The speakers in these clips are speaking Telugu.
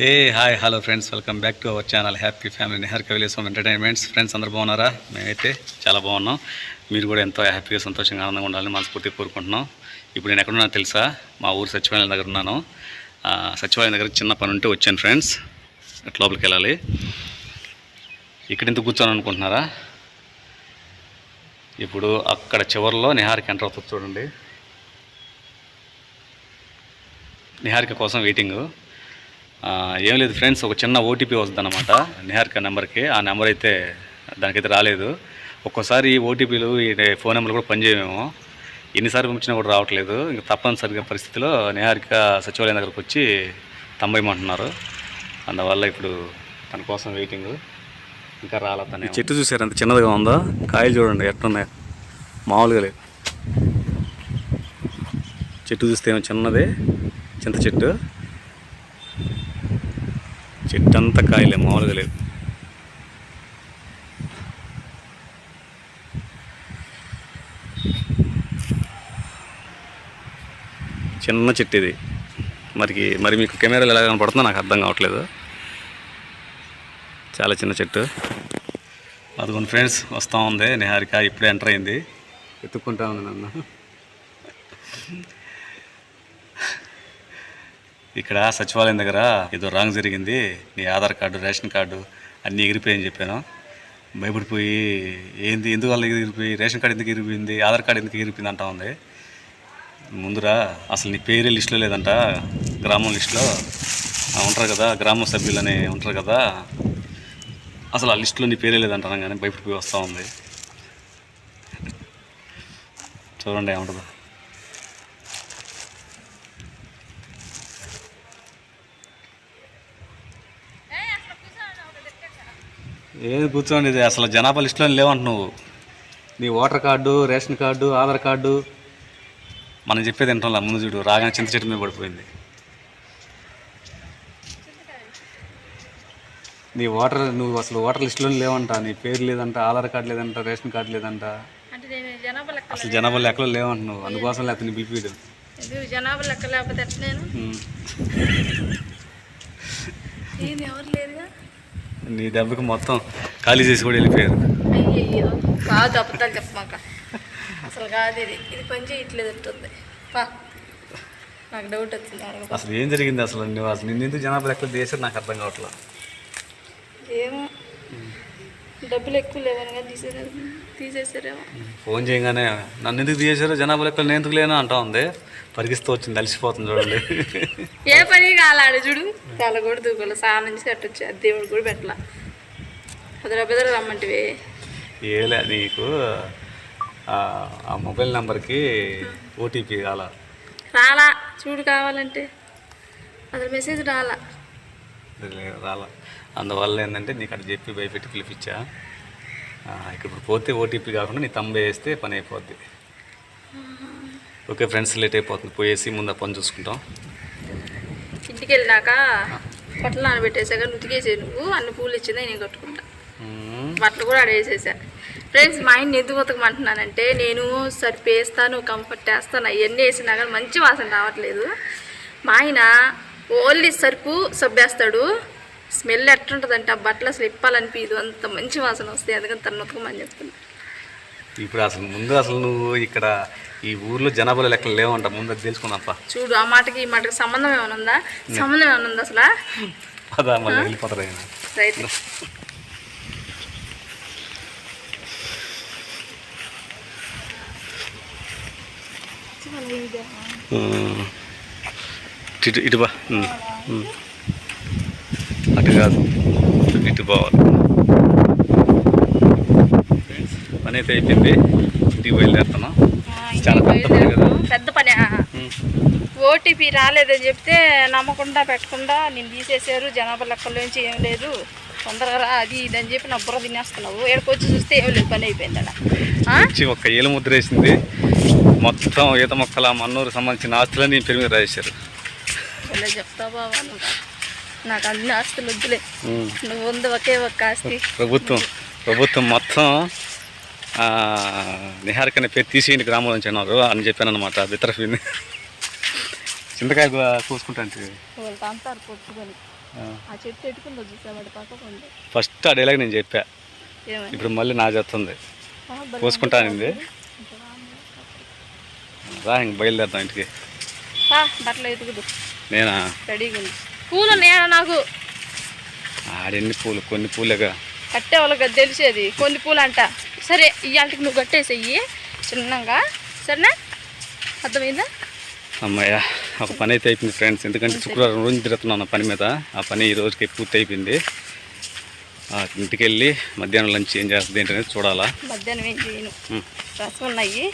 Hey hi hello friends welcome back to our channel happy family నెహర్ కవిలేస్ హోమ్ ఎంటర్టైన్మెంట్స్ ఫ్రెండ్స్ అందరు బాగున్నారా? మేమైతే చాలా బాగున్నాం. మీరు కూడా ఎంతో హ్యాపీగా సంతోషంగా ఆనందంగా ఉండాలని మనస్ఫూర్తిగా కోరుకుంటున్నాం. ఇప్పుడు నేను ఎక్కడున్నా తెలుసా? మా ఊరు సచివాలయం దగ్గర ఉన్నాను. సచివాలయం దగ్గర చిన్న పని ఉంటే వచ్చాను ఫ్రెండ్స్ లోపలికి వెళ్ళాలి. ఇక్కడ ఎందుకు కూర్చోను అనుకుంటున్నారా? ఇప్పుడు అక్కడ చివరిలో నిహార్కి ఎంటర్ అవుతుంది చూడండి. నిహారిక కోసం వెయిటింగ్ ఏం లేదు ఫ్రెండ్స్ ఒక చిన్న ఓటీపీ వస్తుంది అనమాట నిహారిక నెంబర్కి. ఆ నెంబర్ అయితే దానికైతే రాలేదు. ఒక్కోసారి ఈ ఓటీపీలు ఈ ఫోన్ నెంబర్లు కూడా పనిచేయమేమో ఎన్నిసార్లు పంపించినా కూడా రావట్లేదు. ఇంకా తప్పనిసరిగా పరిస్థితిలో నిహారిక సచివాలయం దగ్గరకు వచ్చి తంబయమంటున్నారు అందువల్ల ఇప్పుడు తన కోసం వెయిటింగ్. ఇంకా రాలే చెట్టు చూసారు? ఎంత చిన్నదిగా ఉందో. కాయలు చూడండి ఎట్లున్నాయి. మామూలుగా లేదు. చెట్టు చూస్తే ఏమో చిన్నది. చింత చెట్టు. చెట్టు అంతా కాయలే మామూలుగా లేదు. చిన్న చెట్టు ఇది. మరికి మరి మీకు కెమెరాలు ఎలా కనపడుతుందో నాకు అర్థం కావట్లేదు. చాలా చిన్న చెట్టు. అదిగోండి ఫ్రెండ్స్ వస్తూ ఉంది. నిహారిక ఇప్పుడే ఎంటర్ అయింది. ఎత్తుక్కుంటా ఉంది నన్ను. ఇక్కడ సచివాలయం దగ్గర ఏదో రాంగ్ జరిగింది. నీ ఆధార్ కార్డు రేషన్ కార్డు అన్నీ ఎగిరిపోయాయని చెప్పాను. భయపడిపోయి ఏంది ఎందువల్ల ఎగిరిపోయి? రేషన్ కార్డు ఎందుకు ఎగిరిపోయింది? ఆధార్ కార్డు ఎందుకు ఎగిరిపోయింది? అంటా ఉంది. ముందురా అసలు నీ పేరే లిస్టులో లేదంట. గ్రామం లిస్టులో. ఉంటారు కదా గ్రామ సభ్యులని ఉంటారు కదా. అసలు ఆ లిస్టులో నీ పేరే లేదంటాను కానీ భయపడిపోయి వస్తూ ఉంది. చూడండి ఏముంటుందో. ఏది కూర్చోండి ఇది అసలు జనాభా లిస్టులో లేవంట నువ్వు. నీ voter card ration card Aadhaar card. మనం చెప్పేది వింటాం ముందు చూడు రాగానే చింత చెట్టు మీద పడిపోయింది. నీ ఓటర్ నువ్వు అసలు ఓటర్ లిస్టులో లేవంట నీ పేరు లేదంట ఆధార్ కార్డు లేదంట రేషన్ కార్డు లేదంట. అసలు జనాభా లెక్కలో లేవంట నువ్వు అందుకోసం లేకపోతే నీ పిలిపిడు జనాభా లెక్క లేకపోతే ఎట్లా నేను? ఏంది ఎవరు లేరుగా నీ దెబ్బకి మొత్తం ఖాళీ చేసి కూడా వెళ్ళిపోయారు. కాదు అబద్ధాలు చెప్పమాక. అసలు కాదు ఇది. ఇది పని చేయట్లేదు పా. నాకు డౌట్ వచ్చింది అసలు ఏం జరిగింది అసలు? నువ్వు అసలు నిన్ను ఎందుకు జనాభా లెక్కలు చేశారు నాకు అర్థం కావట్లేదు ఏమో. డబ్బులు ఎక్కువ లేవని తీసేసారు తీసేసారేమో ఫోన్ చేయగానే నన్ను ఎందుకు తీసేశారు? జనాభా లెక్కలు నేను ఎందుకు లేనా అంటా ఉంది. పరిగిస్తూ వచ్చింది అలసిపోతుంది చూడండి. ఏ పని కాలాడు చూడు. చాలా కూడా దూకోలే. స్నానం నుంచి కట్టొచ్చు దేవుడు కూడా పెట్టలా. అదర బెదర రమ్మంటివి. ఏలే నీకు. ఆ ఆ మొబైల్ నెంబర్కి ఓటీపీ కాల రాలా. చూడు కావాలంటే. అసలు మెసేజ్ రాలా. రాల. అందువల్ల ఏంటంటే నీకు అక్కడ చెప్పి భయపెట్టి పిలిపించా ఇప్పుడు పోతే ఓటీపీ కాకుండా నీ తమ్మ వేస్తే పని అయిపోద్ది. ఓకే ఫ్రెండ్స్ లేట్ అయిపోతుంది. పోయేసి ముందు పని చూసుకుంటాం. ఇంటికి వెళ్ళినాక బట్టలు నానబెట్టేసాక నుతికేసే నువ్వు అన్ని పూలు ఇచ్చిందా నేను కట్టుకుంటా. బట్టలు కూడా అడేసేసా ఫ్రెండ్స్ మా ఆయన ఎందుకు ఉతకమంటున్నానంటే నేను సరిపి వేస్తాను కంఫర్ట్ వేస్తాను అవన్నీ వేసినా కానీ మంచి వాసన రావట్లేదు. మా ఆయన ఓన్లీ సరుపు సబ్బేస్తాడు. స్మెల్ ఎట్లుంటుందంటే ఆ బట్టలు అసలు ఇప్పాలనిపించదు అంత మంచి వాసన వస్తాయి అందుకని తను ఉతకమని చెప్తున్నా. ఇప్పుడు అసలు ముందు అసలు నువ్వు ఇక్కడ ఈ ఊర్లో జనాభా లెక్కలు లేవంట. ముందు అది తెలుసుకుందాంపా. చూడు ఆ మాటకి ఈ మాటకి సంబంధం ఏమైనా ఉందా? సంబంధం ఏమైనా ఉందా అసలు? పదా మళ్ళీ వెళ్ళిపోతారు రైట్. ఇటు ఇటు బా. అటు కాదు. ఇటు పోవాలి పని అయితే అయిపోయింది. ఇంటికి బయలుదేరుతున్నాం. చాలా పెద్ద పని కదా. పెద్ద పని. ఓటీపీ రాలేదని చెప్తే నమ్మకుండా పెట్టకుండా నేను తీసేశారు. జనాభా లెక్కలోంచి ఏం లేదు. తొందరగా రా అది ఇది అని చెప్పి నా బుర్ర తినేస్తున్నావు. ఏడుకు వచ్చి చూస్తే ఏం లేదు పని అయిపోయింది అక్కడ ఒక్క ఏలు ముద్ర వేసింది. మొత్తం ఈత మొక్కల మన్నూరు సంబంధించిన ఆస్తులన్నీ పేరు మీద రాసేశారు. ఇలా చెప్తా నువ్వు నాకు అన్ని ఆస్తులు వద్దులే. నువ్వు ఉంది ఒకే ఒక్క ఆస్తి. ప్రభుత్వం ప్రభుత్వం మొత్తం ఆ, నిహారిక అనే పేరు తీసేయండి గ్రామం నుంచి అన్నారు అని చెప్పాను అనమాట బిత్తరఫీని చింతకాయ కోసుకుంటాంటే వాళ్ళు అంతారు పొట్టుకొని ఆ. చెట్టు ఎట్టుకుందో చూసావాడు పక్క ఉంది ఫస్ట్ ఆ డైలాగ్ నేను చెప్పా. ఇప్పుడు మళ్ళీ నా భలే కోసుకుంటానింది రా ఇంక బయలుదేరుతాం ఇంటికి. బట్టలు ఎతుకుదు. నేనా? పూలు నేను నాకు? ఆడెన్ని పూలు? కొన్ని పూలేగా? కట్టే వాళ్ళకి తెలిసేది. కొన్ని పూలు అంట సరే ఇవాళకి నువ్వు కట్టేసేయి. చిన్నగా. సరేనా? అర్థమైందా? అమ్మయ్య ఒక పని అయితే అయిపోయింది ఫ్రెండ్స్ ఎందుకంటే శుక్రవారం రోజు తిరుగుతున్నాను పని మీద. ఆ పని ఈ రోజుకి పూర్తి అయిపోయింది. ఆ, ఇంటికి వెళ్ళి మధ్యాహ్నం లంచ్ ఏం చేస్తుంది ఏంటనేది చూడాలా? మధ్యాహ్నం ఏం చేయను. రసం ఉన్నాయి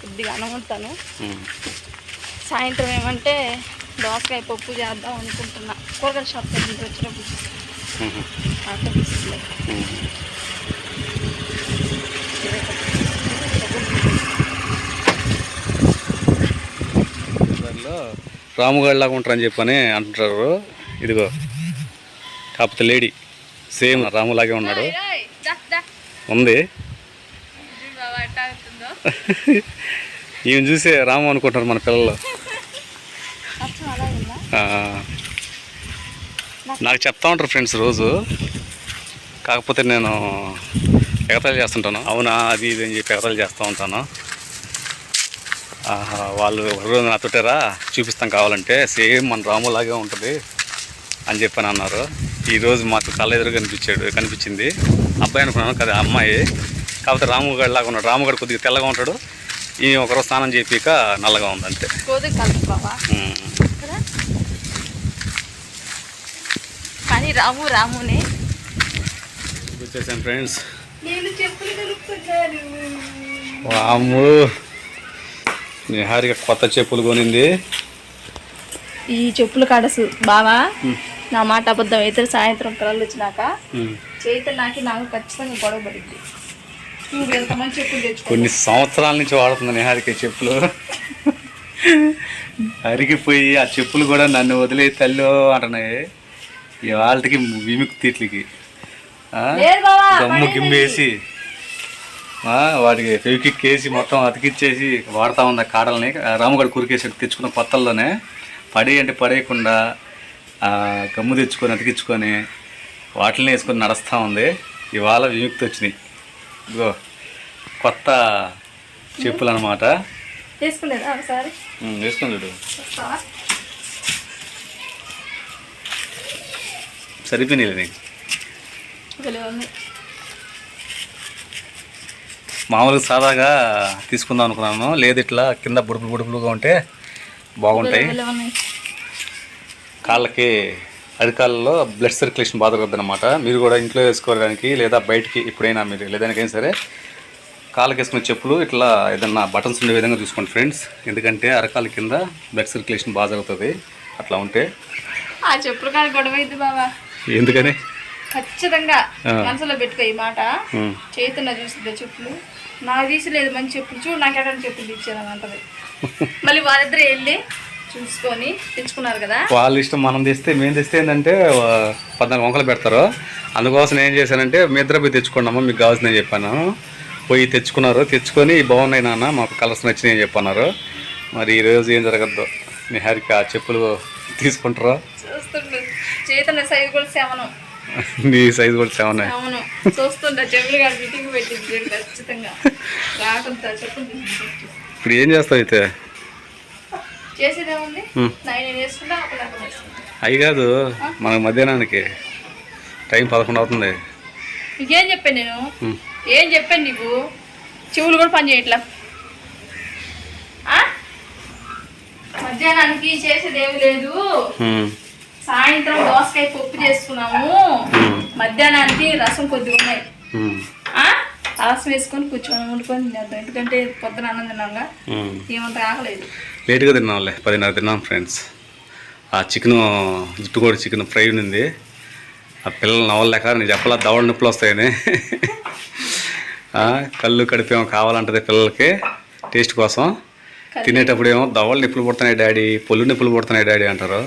కొద్దిగా ఉమ్. సాయంత్రం ఏమంటే దోసకాయ పప్పు చేద్దాం అనుకుంటున్నా. కూరగాయల షాప్ దగ్గర వచ్చినప్పుడు. అక్కడ తీసుకున్నాయి ఉమ్. దానిలో రాముగాడి లాగా ఉంటారని చెప్పని అంటుంటారు ఇదిగో కాకపోతే లేడీ సేమ్ రాములాగే ఉన్నాడు. ఉంది. ఈయన చూసే రాము అనుకుంటారు మన పిల్లలు. నాకు చెప్తా ఉంటారు ఫ్రెండ్స్ రోజు. కాకపోతే నేను ఎగతాళి చేస్తుంటాను. అవునా అది ఇది అని చెప్పి ఎగతాళి చేస్తూ ఉంటాను. ఆహా, వాళ్ళు ఒకరోజు నాతోటరా చూపిస్తాం కావాలంటే. సేమ్ మన రాములాగే ఉంటుంది అని చెప్పని అన్నారు. ఈరోజు మాకు కళ్ళ ఎదురు కనిపించాడు కనిపించింది. అబ్బాయి అనుకున్నాను కదా అమ్మాయి. కాకపోతే రాముగాడు లాగా ఉన్నాడు. రాముగాడు కొద్దిగా తెల్లగా ఉంటాడు. ఈ ఒకరోజు స్నానం చేపిక నల్లగా ఉంది అంతే కోది కలుపు బావా ఉమ్. కదా కానీ రాము రామునే. వచ్చేసాం ఫ్రెండ్స్. నేను చెప్పులు కలుపుతున్నాను వాము నిహారిక కొత్త చెప్పులు కొనింది. ఈ చెప్పులు కడసు. బావా నా మాట అబద్ధం. అయితే సాయంత్రం పిల్లలు వచ్చినాక చైతన్యకి నాకు ఖచ్చితంగా గొడవ పడింది. కొన్ని సంవత్సరాల నుంచి వాడుతుంది నిహారిక చెప్పులు. అరిగిపోయి ఆ చెప్పులు కూడా నన్ను వదిలే తల్లి అంటున్నాయి. ఇవాళకి విముక్తి ఇట్లకి గమ్ము గిమ్మేసి వాటికి ఫెవికిక్ వేసి మొత్తం అతికిచ్చేసి వాడుతూ ఉంది ఆ కాడల్ని రాముగడ కురికేసి తెచ్చుకున్న కొత్తల్లోనే పడే అంటే పడేయకుండా గమ్ము తెచ్చుకొని అతికించుకొని వాటిని వేసుకొని నడుస్తూ ఉంది. ఇవాళ విముక్తి వచ్చినాయి. ఇదిగో కొత్త చెప్పులు అనమాట తీసుకునేదా ఒకసారి వేసుకొని చూడు వస్తావా సరిపోయినాయి నీకు. ఉంది. మామూలుగా సాదాగా తీసుకుందాం అనుకున్నాను. లేదు ఇట్లా కింద బుడుపులు బుడుపులుగా ఉంటే బాగుంటాయి. కాళ్ళకి అరికాళ్ళలో బ్లడ్ సర్క్యులేషన్ బాధ అనమాట మీరు కూడా ఇంట్లో వేసుకోవడానికి లేదా బయటికి ఎప్పుడైనా మీరు లేదానికైనా సరే కాళ్ళకి వేసుకునే చెప్పులు ఇట్లా ఏదన్నా బటన్స్ ఉండే విధంగా చూసుకోండి ఫ్రెండ్స్. ఎందుకంటే అరకాల కింద బ్లడ్ సర్క్యులేషన్ బాగా జరుగుతుంది. అట్లా ఉంటే ఆ చెప్పులు కాడ గొడవ బావా. ఎందుకని? ఖచ్చితంగా. మనసులో పెట్టుకో ఈ మాట. ఉమ్. చైతన్య చూసిందే చెప్పులు. నాకు తీసలేదు మంచి చెప్పులు. చూడు నాకు ఎక్కడ చెప్పులు తెచ్చాను అంటది. మళ్ళీ వాళ్ళిద్దరు వెళ్ళి చూసుకొని తెచ్చుకున్నారు కదా. వాళ్ళ ఇష్టం మనం తెస్తే మేము తెస్తే ఏంటంటే పద్నాలుగు వంకలు పెడతారు. అందుకోసం ఏం చేశానంటే మీ ఇద్దరు పోయి తెచ్చుకోండి అమ్మ మీకు కావాల్సిందని చెప్పాను. పోయి తెచ్చుకున్నారు. తెచ్చుకొని బాగున్నాయి నాన్న మాకు కలర్స్ నచ్చినాయి అని చెప్పన్నారు. మరి ఈరోజు ఏం జరగద్దు? నిహారిక ఆ చెప్పులు తీసుకుంటారా? చైతన్య సైజు కూడా సెవెన్ నీ సైజు కూడా సెవెన్ అవును. చూస్తుండ చెప్పులు కాడ ఫిట్టింగ్ పెట్టింది ఖచ్చితంగా. తీసుకొచ్చి ఇప్పుడు ఏం చేస్తావు అయితే? చేసేదేముంది. నేను వేసుకుంటా. అవి కాదు మన మధ్యాహ్నానికి టైం పదకొండు అవుతుంది. నీకేం చెప్పాను నేను. ఏం చెప్పాను నీకు? చెవులు కూడా పని చేయట్లా? మధ్యాహ్నానికి చేసేది ఏమి లేదు. సాయంత్రం దోసకాయ పప్పు చేసుకున్నాము. మధ్యాహ్నానికి రసం కొద్దిగా ఉన్నాయి. రసం వేసుకొని కూర్చొని వండుకొని తినేద్దాం. ఎందుకంటే పొద్దున అన్నం తిన్నాగా. ఏమంత ఆకలేదు. లేట్గా తిన్నాంలే పదిన్నర తిన్నాం ఫ్రెండ్స్ ఆ చికెన్ జుట్టుకోడి చికెన్ ఫ్రై ఉంది ఆ పిల్లలు నవ్వలేక నేను చెప్పలా దవడ నొప్పులు వస్తాయని. కళ్ళు కడిపేమో కావాలంటది పిల్లలకి టేస్ట్ కోసం. తినేటప్పుడు ఏమో దవడలు నొప్పులు పుడుతున్నాయి డాడీ పొల్లు నొప్పులు పుడుతున్నాయి డాడీ అంటారు.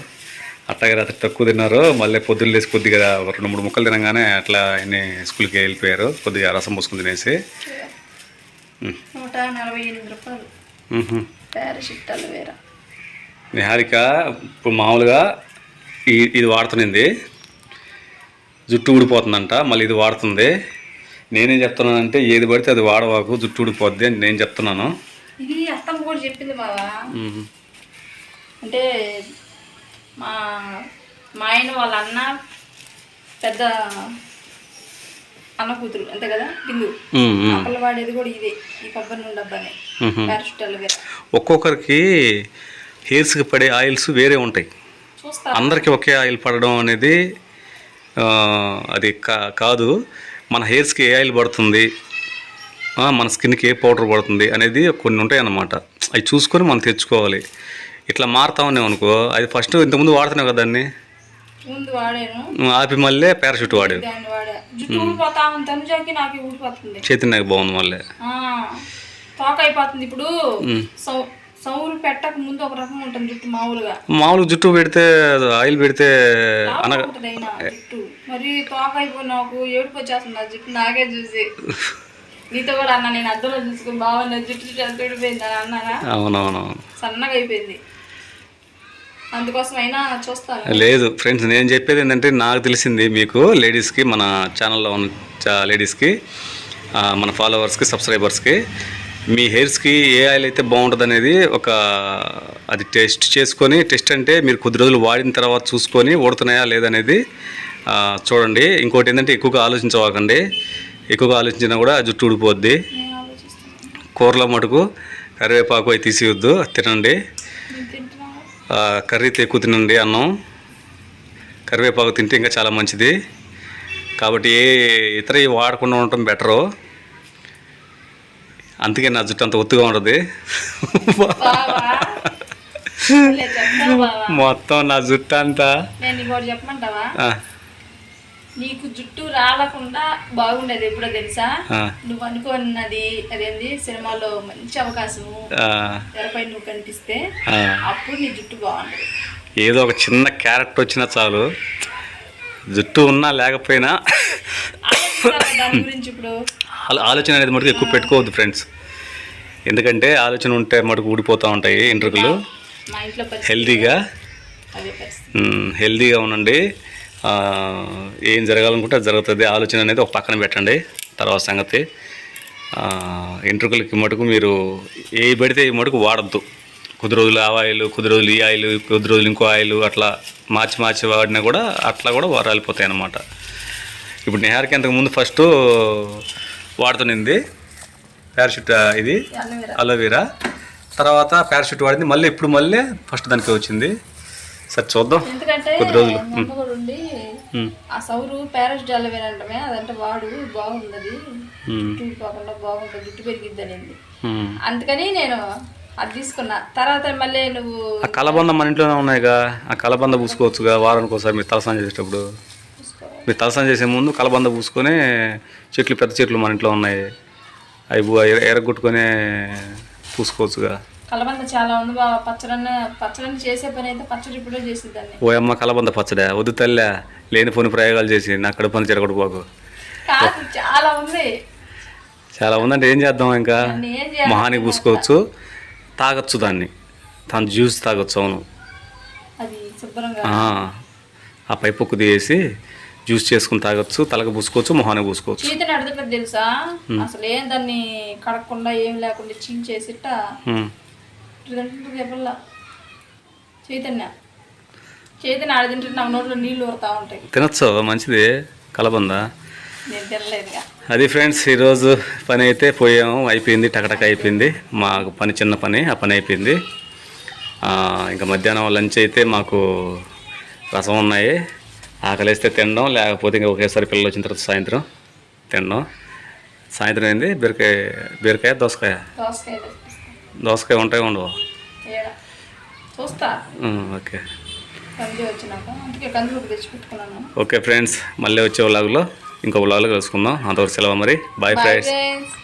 అట్లాగే రాత్రి తక్కువ తిన్నారు. మళ్ళీ పొద్దున్న లేసి కొద్దిగా రెండు మూడు ముక్కలు తినగానే అట్లా అన్ని స్కూల్కి వెళ్ళిపోయారు. కొద్దిగా రసం పోసుకుని తినేసి. నూట నలభై ఎనిమిది రూపాయలు. నిహారిక ఇప్పుడు మామూలుగా ఈ- ఇది వాడుతునింది. జుట్టు ఊడిపోతుందంట మళ్ళీ ఇది వాడుతుంది. నేనేం చెప్తున్నానంటే ఏది పడితే అది వాడవాకు జుట్టు ఊడిపోద్ది అని నేను చెప్తున్నాను. ఇది అత్తమ్మ కూడా చెప్పింది బావా. మ్మ్. అంటే మా మా ఆయన వాళ్ళ అన్న పెద్ద అన్న కూతురు అంతే కదా? బిందు. అప్పలు వాడేది కూడా ఇదే ఈ కొబ్బరి నూనె డబ్బానే. అలోవేరా ఒక్కొక్కరికి హెయిర్స్కి పడే ఆయిల్స్ వేరే ఉంటాయి. అందరికీ ఒకే ఆయిల్ పడడం అనేది అది కా కాదు. మన హెయిర్స్కి ఏ ఆయిల్ పడుతుంది? మన స్కిన్కి ఏ పౌడర్ పడుతుంది? అనేది కొన్ని ఉంటాయి అన్నమాట అవి చూసుకొని మనం తెచ్చుకోవాలి. ఇట్లా మారుతా అనుకో అది ఫస్ట్ ఇంతకుముందు వాడుతున్నావు కదా దాన్ని? ముందు వాడాను. ఆపి మళ్ళీ పారాషూట్ వాడావు. దాన్ని వాడా. జుట్టు ఊడిపోతా ఉంది తనుజాకి నాకు బాగుంది మళ్ళీ. తోక అయిపోతుంది ఇప్పుడు. సౌ సౌరు పెట్టక ముందు ఒక రకం ఉంటుంది జుట్టు మామూలుగా. మామూలుగా జుట్టు పెడితే ఆయిల్ పెడితే అనగా జుట్టు. మరి తోక అయిపోయి నాకు ఏడుపు వచ్చేస్తుంది ఆ జుట్టు నాకే చూసి. నీతో కూడా అన్న నేను అద్దంలో చూసుకుని బాగున్నా జుట్టు జుట్టు ఎంత ఊడిపోయింది అని అన్నానా? అవునవునవును. సన్నగా అయిపోయింది. చూస్తాను లేదు ఫ్రెండ్స్ నేను చెప్పేది ఏంటంటే నాకు తెలిసింది మీకు లేడీస్కి మన ఛానల్లో ఉన్న లేడీస్కి మన ఫాలోవర్స్కి సబ్స్క్రైబర్స్కి మీ హెయిర్స్కి ఏ ఆయిల్ అయితే బాగుంటుంది అనేది ఒక అది టెస్ట్ చేసుకొని టెస్ట్ అంటే మీరు కొద్ది రోజులు వాడిన తర్వాత చూసుకొని ఓడుతున్నాయా లేదనేది చూడండి. ఇంకోటి ఏంటంటే ఎక్కువగా ఆలోచించవాకండి. ఎక్కువగా ఆలోచించినా కూడా జుట్టు ఊడిపోద్ది. కూరలో మటుకు కరివేపాకు అవి తీసివద్దు తినండి. కర్రీతో ఎక్కువ తినండి అన్నం. కరివేపాకు తింటే ఇంకా చాలా మంచిది. కాబట్టి ఏ ఇతర వాడకుండా ఉండటం బెటరు. అందుకే నా జుట్టు అంత ఒత్తుగా ఉంటుంది మొత్తం నా జుట్టు అంతా నేను ఇంకోటి చెప్పమంటావా ఆ, నీకు జుట్టు రాలకుండా బాగుండేది ఎప్పుడో తెలుసా? నువ్వు అనుకున్నది అదేంది? సినిమాలో మంచి అవకాశము. ఆ, తెరపై నువ్వు కనిపిస్తే. అప్పుడు నీ జుట్టు బాగుంటుంది ఏదో ఒక చిన్న క్యారెక్టర్ వచ్చినా చాలు. జుట్టు ఉన్నా లేకపోయినా ఆలోచిస్తావా దాని గురించి ఇప్పుడు? ఆలో- ఆలోచన అనేది మటుకు ఎక్కువ పెట్టుకోవద్దు ఫ్రెండ్స్. ఎందుకంటే ఆలోచన ఉంటే మటుకు ఊడిపోతూ ఉంటాయి ఇంటర్వ్యూలు. మ్మ్, హెల్తీగా ఉండండి. ఏం జరగాలనుకుంటే అది జరుగుతుంది. ఆలోచన అనేది ఒక పక్కన పెట్టండి. తర్వాత సంగతి ఎంట్రుకలకి మటుకు మీరు ఏ పడితే ఈ మటుకు వాడద్దు. కొద్ది రోజులు ఆ ఆయిల్ కొద్ది రోజులు ఈ ఆయిల్ కొద్ది రోజులు ఇంకో ఆయిల్ అట్లా మార్చి మార్చి వాడినా కూడా అట్లా కూడా రాలిపోతాయి అన్నమాట. ఇప్పుడు నిహార్కి అంతకుముందు ఫస్ట్ వాడుతునింది పారాషూట్ ఇది అలోవెరా అలోవెరా. తర్వాత పారాషూట్ వాడింది. మళ్ళీ ఇప్పుడు మళ్ళీ ఫస్ట్ దానికి వచ్చింది. సరే చూద్దాం. ఎందుకంటే కొద్ది రోజులు. కూడా ఉండి. ఆ సౌరు ప్యారెస్ అలోవెరా అంటమే అదంటే వాడు బాగుంది. జుట్టు పోకుండా బాగుంటుంది జుట్టు పెరిగిద్ది అనేది. అందుకని నేను అది తీసుకున్నా. తర్వాత మళ్ళీ నువ్వు ఆ కలబంద మన ఇంట్లోనే ఉన్నాయిగా. ఆ కలబంద పూసుకోవచ్చుగా వారానికి ఒకసారి మీరు తలస్నానం చేసేటప్పుడు. మీరు తలస్నానం చేసే ముందు కలబంద పూసుకొని చెట్లు పెద్ద చెట్లు మన ఇంట్లో ఉన్నాయి. అవి ఎరగొట్టుకొని పూసుకోవచ్చుగా. కలబంద చాలా ఉంది బాబా పచ్చడన్న పచ్చడన్న చేసే పని అయితే పచ్చడి ఇప్పుడే చేసేదాన్ని ఓ అమ్మ కలబంద పచ్చడా? వద్దు తల్లే. లేని పోని ప్రయోగాలు చేసి నా కడుపు చెరగొట్టుకోకు. కాదు చాలా ఉంది. చాలా ఉందంటే ఏం చేద్దాం ఇంకా? మొహానికి పూసుకోవచ్చు తాగొచ్చు దాన్ని. దాని జ్యూస్ తాగొచ్చు అవును. ఆ, ఆ పైపొక్కు తీసి జ్యూస్ చేసుకుని తాగొచ్చు తలకు పూసుకోవచ్చు మొహానికి పూసుకోవచ్చు. చీతని అడగట్లేదు తెలుసా? అసలు ఏం దాన్ని కడగకుండా ఏం లేకుండా చీల్చేసిట్ట ఎప్పల్లా చైతన్య. చైతన్య ఆడ తింటుంటే నా నోట్లో నీళ్ళు ఊరుతా ఉంటాయి. తినొచ్చు మంచిది. కలబంద. నేను తినలేదుగా అది ఫ్రెండ్స్ ఈరోజు పని అయితే పోయాము. అయిపోయింది టకటక అయిపోయింది. మాకు పని చిన్న పని ఆ పని అయిపోయింది. ఇంకా మధ్యాహ్నం లంచ్ అయితే మాకు రసం ఉన్నాయి. ఆకలిస్తే తినడం లేకపోతే ఇంకా ఒకేసారి పిల్లలు వచ్చిన తర్వాత సాయంత్రం తినడం. సాయంత్రం ఏంది? బీరకాయ బీరకాయ దోసకాయ. దోసకాయ. దోసకాయ ఉంటాయి ఉండవు? చూస్తా. ఓకే. ఓకే ఫ్రెండ్స్ మళ్ళీ వచ్చే వ్లాగ్లో ఇంకో వ్లాగ్లో కలుసుకుందాం. అంతవరకు సెలవు మరి. Bye friends